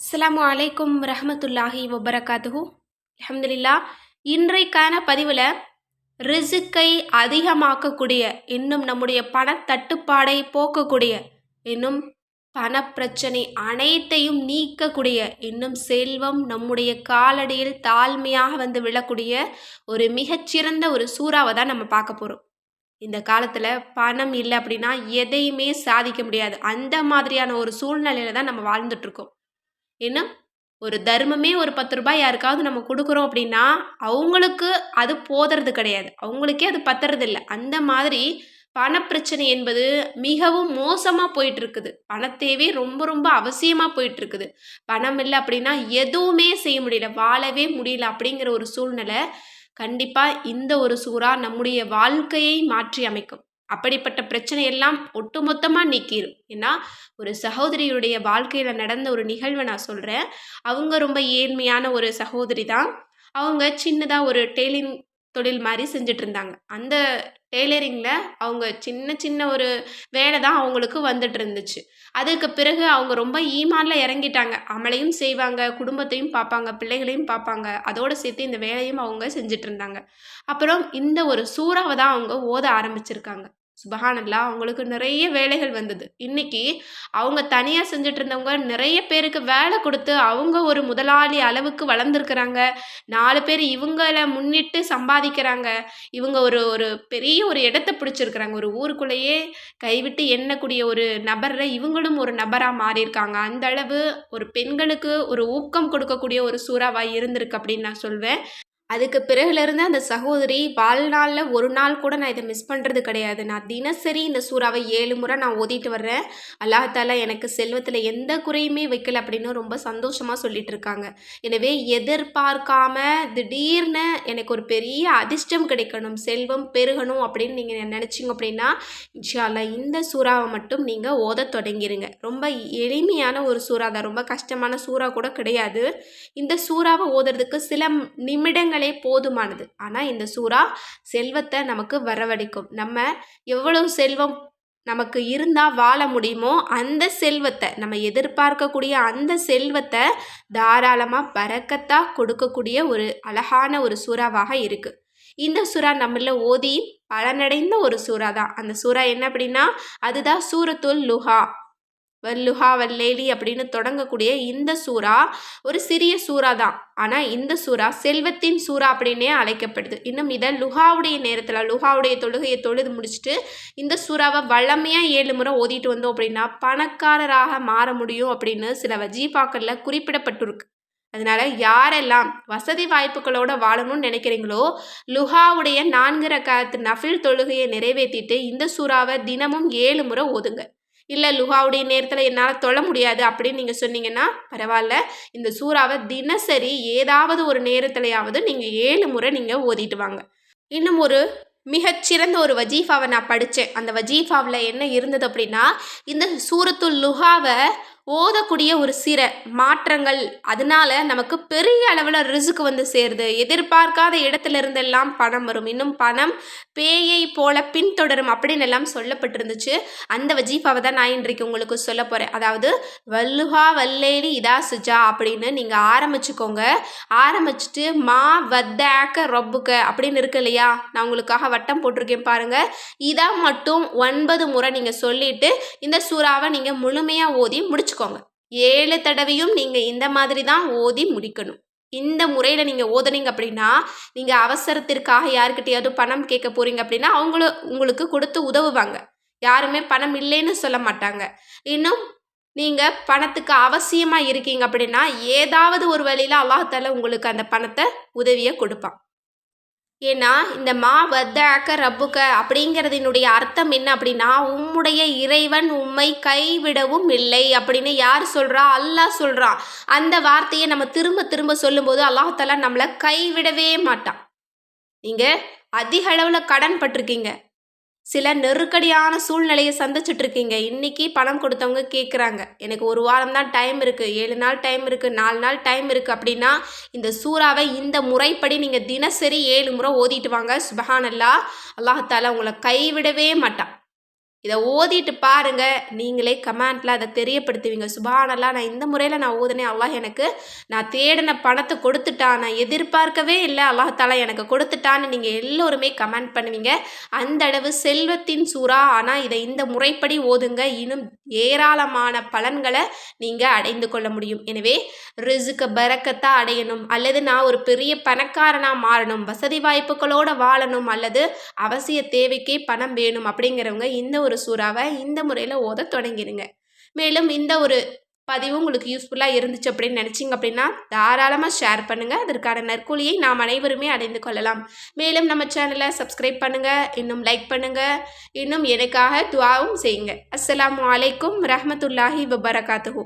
அஸ்லாம் அலைக்கும் ரஹமத்துல்லாஹி வபரகாத்துஹூ. அஹமதுல்லா இன்றைக்கான பதிவில் ரிசுக்கை அதிகமாக்கக்கூடிய இன்னும் நம்முடைய பணத்தட்டுப்பாடை போக்கக்கூடிய இன்னும் பணப்பிரச்சனை அனைத்தையும் நீக்கக்கூடிய இன்னும் செல்வம் நம்முடைய காலடியில் தாழ்மையாக வந்து விழக்கூடிய ஒரு மிகச்சிறந்த ஒரு சூறாவை தான் நம்ம பார்க்க போகிறோம் இந்த காலத்தில் பணம் இல்லை அப்படின்னா எதையுமே சாதிக்க முடியாது. அந்த மாதிரியான ஒரு சூழ்நிலையில தான் நம்ம வாழ்ந்துட்டுருக்கோம் ஏன்னா ஒரு தர்மமே ஒரு பத்து ரூபாய் யாருக்காவது நம்ம கொடுக்குறோம் அப்படின்னா அவங்களுக்கு அது போதுறது கிடையாது. அவங்களுக்கே அது பத்துறது இல்லை. அந்த மாதிரி பணப்பிரச்சனை என்பது மிகவும் மோசமாக போயிட்டு இருக்குது பணத்தேவே ரொம்ப ரொம்ப அவசியமாக போயிட்டு இருக்குது பணம் இல்லை அப்படின்னா எதுவுமே செய்ய முடியல. வாழவே முடியல அப்படிங்கிற ஒரு சூழ்நிலை கண்டிப்பாக இந்த ஒரு சூறா நம்முடைய வாழ்க்கையை மாற்றி அமைக்கும். அப்படிப்பட்ட பிரச்சனையெல்லாம் ஒட்டுமொத்தமாக நீக்கிடும் ஏன்னா ஒரு சகோதரியுடைய வாழ்க்கையில் நடந்த ஒரு நிகழ்வை நான் சொல்கிறேன் அவங்க ரொம்ப ஏழ்மையான ஒரு சகோதரி தான். அவங்க சின்னதாக ஒரு டெய்லிங் தொழில் மாதிரி செஞ்சுட்டு இருந்தாங்க அந்த டெய்லரிங்கில் அவங்க சின்ன சின்ன ஒரு வேலை தான் அவங்களுக்கு வந்துட்டு இருந்துச்சு அதுக்கு பிறகு அவங்க ரொம்ப ஈமானில் இறங்கிட்டாங்க. அமலையும் செய்வாங்க குடும்பத்தையும் பார்ப்பாங்க பிள்ளைகளையும் பார்ப்பாங்க. அதோடு சேர்த்து இந்த வேலையும் அவங்க செஞ்சுட்டு இருந்தாங்க அப்புறம் இந்த ஒரு சூறாவை தான் அவங்க ஓத ஆரம்பிச்சிருக்காங்க. சுபஹானல்லா அவங்களுக்கு நிறைய வேலைகள் வந்தது. இன்னைக்கு அவங்க தனியாக செஞ்சுட்டு இருந்தவங்க நிறைய பேருக்கு வேலை கொடுத்து அவங்க ஒரு முதலாளி அளவுக்கு வளர்ந்துருக்குறாங்க. நாலு பேர் இவங்கள முன்னிட்டு சம்பாதிக்கிறாங்க. இவங்க ஒரு ஒரு பெரிய ஒரு இடத்த பிடிச்சிருக்கிறாங்க. ஒரு ஊருக்குள்ளேயே கைவிட்டு எண்ணக்கூடிய ஒரு நபரில் இவங்களும் ஒரு நபராக மாறியிருக்காங்க. அந்த அளவு ஒரு பெண்களுக்கு ஒரு ஊக்கம் கொடுக்கக்கூடிய ஒரு சூறாவாக இருந்திருக்கு அப்படின்னு நான் சொல்வேன். அதுக்கு பிறகுலேருந்து அந்த சகோதரி வாழ்நாளில் ஒரு நாள் கூட நான் இதை மிஸ் பண்ணுறது கிடையாது. நான் தினசரி இந்த சூறாவை ஏழு முறை நான் ஓதிட்டு வர்றேன். அல்லாஹால எனக்கு செல்வத்தில் எந்த குறையுமே வைக்கல அப்படின்னு ரொம்ப சந்தோஷமாக சொல்லிட்டு இருக்காங்க. எனவே எதிர்பார்க்காம திடீர்னு எனக்கு ஒரு பெரிய அதிர்ஷ்டம் கிடைக்கணும் செல்வம் பெருகணும் அப்படின்னு நீங்கள் நினச்சிங்க அப்படின்னா இன்ஷால்லா இந்த சூறாவை மட்டும் நீங்கள் ஓத தொடங்கிடுங்க ரொம்ப எளிமையான ஒரு சூறா தான். ரொம்ப கஷ்டமான சூறா கூட கிடையாது. இந்த சூறாவை ஓதுறதுக்கு சில நிமிடங்கள் நிமிடங்களே போதுமானது. ஆனால் இந்த சூறா செல்வத்தை நமக்கு வரவழைக்கும். நம்ம எவ்வளவு செல்வம் நமக்கு இருந்தால் வாழ முடியுமோ அந்த செல்வத்தை நம்ம எதிர்பார்க்கக்கூடிய அந்த செல்வத்தை தாராளமாக பறக்கத்தாக கொடுக்கக்கூடிய ஒரு அழகான ஒரு சூறாவாக இருக்குது இந்த சூறா நம்மள ஓதி பலனடைந்த ஒரு சூறா தான் அந்த சூறா என்ன அப்படின்னா அதுதான் சூரத்துல் லுஹா. வல்லுஹா வல்லேலி அப்படின்னு தொடங்கக்கூடிய இந்த சூறா ஒரு சிறிய சூறா தான். ஆனால் இந்த சூறா செல்வத்தின் சூறா அப்படின்னே அழைக்கப்படுது. இன்னும் இதை லுஹாவுடைய நேரத்தில் லுஹாவுடைய தொழுகையை தொழுது முடிச்சுட்டு இந்த சூறாவை வளமையாக ஏழு முறை ஓதிட்டு வந்தோம் அப்படின்னா பணக்காரராக மாற முடியும் அப்படின்னு சில வஜீஃபாக்களில் குறிப்பிடப்பட்டிருக்கு. அதனால யாரெல்லாம் வசதி வாய்ப்புகளோட வாழணும்னு நினைக்கிறீங்களோ லுஹாவுடைய நான்கு ரக்காத்து நஃபில் தொழுகையை நிறைவேற்றிட்டு இந்த சூறாவை தினமும் ஏழு முறை ஓதுங்க. இல்லை லுஹாவுடைய நேரத்தில் என்னால் தொழ முடியாது அப்படின்னு நீங்கள் சொன்னீங்கன்னா பரவாயில்ல இந்த சூறாவை தினசரி ஏதாவது ஒரு நேரத்துலையாவது நீங்கள் ஏழு முறை நீங்கள் ஓதிட்டு வாங்க. இன்னும் ஒரு மிகச்சிறந்த ஒரு வஜீஃபாவை நான் படித்தேன் அந்த வஜீஃபாவில் என்ன இருந்தது அப்படின்னா இந்த சூரத்துல் லுஹாவை ஓதக்கூடிய ஒரு சிற மாற்றங்கள் அதனால நமக்கு பெரிய அளவில் ரிசுக்கு வந்து சேருது. எதிர்பார்க்காத இடத்துல இருந்தெல்லாம் பணம் வரும். இன்னும் பணம் பேயை போல பின்தொடரும் அப்படின்னு எல்லாம் சொல்லப்பட்டிருந்துச்சு. அந்த வஜீஃபாவை தான் நான் இன்றைக்கு உங்களுக்கு சொல்ல போகிறேன் அதாவது வல்லுஹா வல்லேலி இதா சுஜா அப்படின்னு நீங்கள் ஆரம்பிச்சுக்கோங்க. ஆரம்பிச்சுட்டு மா வத்தாக்க ரொப்புக்க அப்படின்னு இருக்கு இல்லையா? நான் உங்களுக்காக வட்டம் போட்டிருக்கேன் பாருங்கள் இதை மட்டும் ஒன்பது முறை நீங்கள் சொல்லிட்டு இந்த சூறாவை நீங்கள் முழுமையாக ஓதி முடிச்சு வச்சுக்கோங்க. ஏழு தடவையும் நீங்கள் இந்த மாதிரி தான் ஓதி முடிக்கணும். இந்த முறையில் நீங்கள் ஓதுனீங்க அப்படின்னா நீங்கள் அவசரத்திற்காக யாருக்கிட்டையாவது பணம் கேட்க போகிறீங்க அப்படின்னா அவங்களும் உங்களுக்கு கொடுத்து உதவுவாங்க. யாருமே பணம் இல்லைன்னு சொல்ல மாட்டாங்க. இன்னும் நீங்கள் பணத்துக்கு அவசியமாக இருக்கீங்க அப்படின்னா ஏதாவது ஒரு வழியில் அல்லாஹால உங்களுக்கு அந்த பணத்தை உதவியை கொடுப்பான். ஏன்னா இந்த மா வத்தாக்க ரப்புக்க அப்படிங்கிறதினுடைய அர்த்தம் என்ன அப்படின்னா உம்முடைய இறைவன் உம்மை கைவிடவும் இல்லை அப்படின்னு யார் சொல்கிறா அல்லாஹ் சொல்கிறான் அந்த வார்த்தையை நம்ம திரும்ப திரும்ப சொல்லும்போது அல்லாஹாலா நம்மளை கைவிடவே மாட்டான். நீங்கள் அதிக அளவில் கடன் பட்டிருக்கீங்க. சில நெருக்கடியான சூழ்நிலையை சந்திச்சுட்ருக்கீங்க. இன்றைக்கி பணம் கொடுத்தவங்க கேட்குறாங்க எனக்கு ஒரு வாரம் தான் டைம் இருக்குது ஏழு நாள் டைம் இருக்குது நாலு நாள் டைம் இருக்குது அப்படின்னா இந்த சூறாவை இந்த முறைப்படி நீங்கள் தினசரி ஏழு முறை ஓதிட்டு வாங்க. சுபஹானல்லா. அல்லாஹால உங்களை கைவிடவே மாட்டான். இதை ஓதிட்டு பாருங்க. நீங்களே கமெண்ட்ல அதை தெரியப்படுத்துவீங்க. சுபானல்லா நான் இந்த முறையில் நான் ஓதுனேன். அல்லாஹ் எனக்கு நான் தேடின பணத்தை கொடுத்துட்டான். நான் எதிர்பார்க்கவே இல்லை. அல்லாஹாலா எனக்கு கொடுத்துட்டான்னு நீங்கள் எல்லோருமே கமெண்ட் பண்ணுவீங்க. அந்த அளவு செல்வத்தின் சூறா. ஆனால் இதை இந்த முறைப்படி ஓதுங்க. இன்னும் ஏராளமான பலன்களை நீங்கள் அடைந்து கொள்ள முடியும். எனவே ரிசுக்கு பறக்கத்தா அடையணும். அல்லது நான் ஒரு பெரிய பணக்காரனாக மாறணும். வசதி வாய்ப்புகளோடு வாழணும். அல்லது அவசிய தேவைக்கே பணம் வேணும். அப்படிங்கிறவங்க இந்த ஒரு சூறாவை இந்த முறையில் ஓத தொடங்கிடுங்க மேலும் இந்த ஒரு பதிவு உங்களுக்கு யூஸ்ஃபுல்லாக இருந்துச்சு அப்படின்னு நினச்சிங்க அப்படின்னா தாராளமாக ஷேர் பண்ணுங்கள் அதற்கான நற்கூலியை நாம் அனைவருமே அடைந்து கொள்ளலாம். மேலும் நம்ம சேனலை சப்ஸ்கிரைப் பண்ணுங்கள் இன்னும் லைக் பண்ணுங்கள் இன்னும் எனக்காக துவாவும் செய்யுங்க. அஸ்லாம் வலைக்கும் ரஹமத்துல்லாஹி வபரகாத்துஹூ.